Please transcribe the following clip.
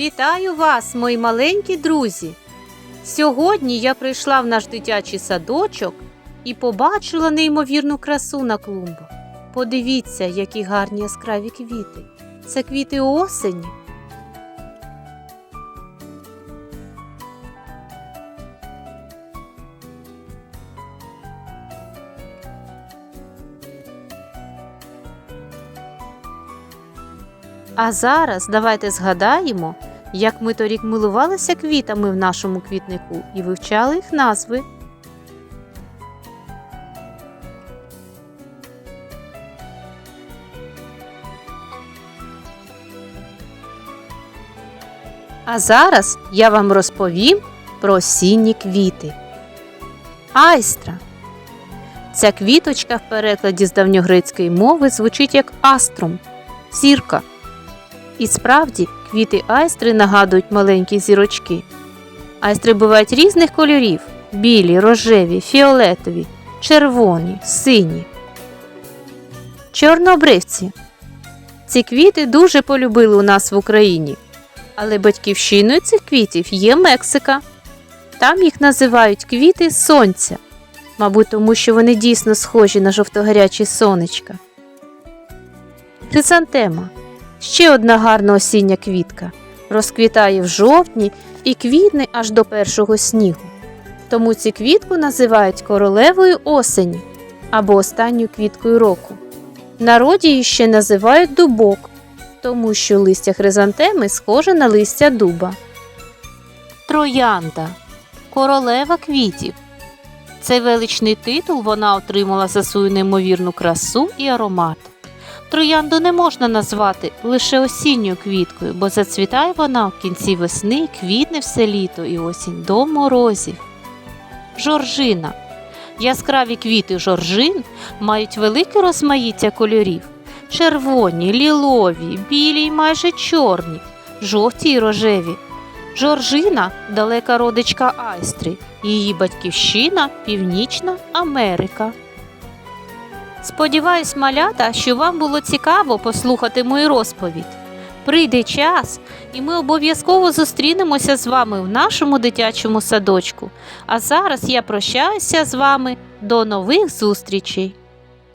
Вітаю вас, мої маленькі друзі! Сьогодні я прийшла в наш дитячий садочок і побачила неймовірну красу на клумбах. Подивіться, які гарні яскраві квіти. Це квіти осені. А зараз давайте згадаємо, як ми торік милувалися квітами в нашому квітнику і вивчали їх назви. А зараз я вам розповім про осінні квіти. Айстра. Ця квіточка в перекладі з давньогрецької мови звучить як аструм зірка. І справді квіти айстри нагадують маленькі зірочки. Айстри бувають різних кольорів: білі, рожеві, фіолетові, червоні, сині. Чорнобривці. Ці квіти дуже полюбили у нас в Україні. Але батьківщиною цих квітів є Мексика. Там їх називають квіти сонця, мабуть, тому що вони дійсно схожі на жовтогарячі сонечка. Хризантема ще одна гарна осіння квітка. Розквітає в жовтні і квітне аж до першого снігу. Тому цю квітку називають королевою осені або останньою квіткою року. Народі її ще називають дубок, тому що листя хризантеми схоже на листя дуба. Троянда королева квітів. Цей величний титул вона отримала за свою неймовірну красу і аромат. Троянду не можна назвати лише осінньою квіткою, бо зацвітає вона в кінці весни, квітне все літо і осінь до морозів. Жоржина. Яскраві квіти жоржин мають велике розмаїття кольорів: червоні, лілові, білі й майже чорні, жовті й рожеві. Жоржина далека родичка Айстри, її батьківщина Північна Америка. Сподіваюсь, малята, що вам було цікаво послухати мою розповідь. Прийде час, і ми обов'язково зустрінемося з вами в нашому дитячому садочку. А зараз я прощаюся з вами до нових зустрічей!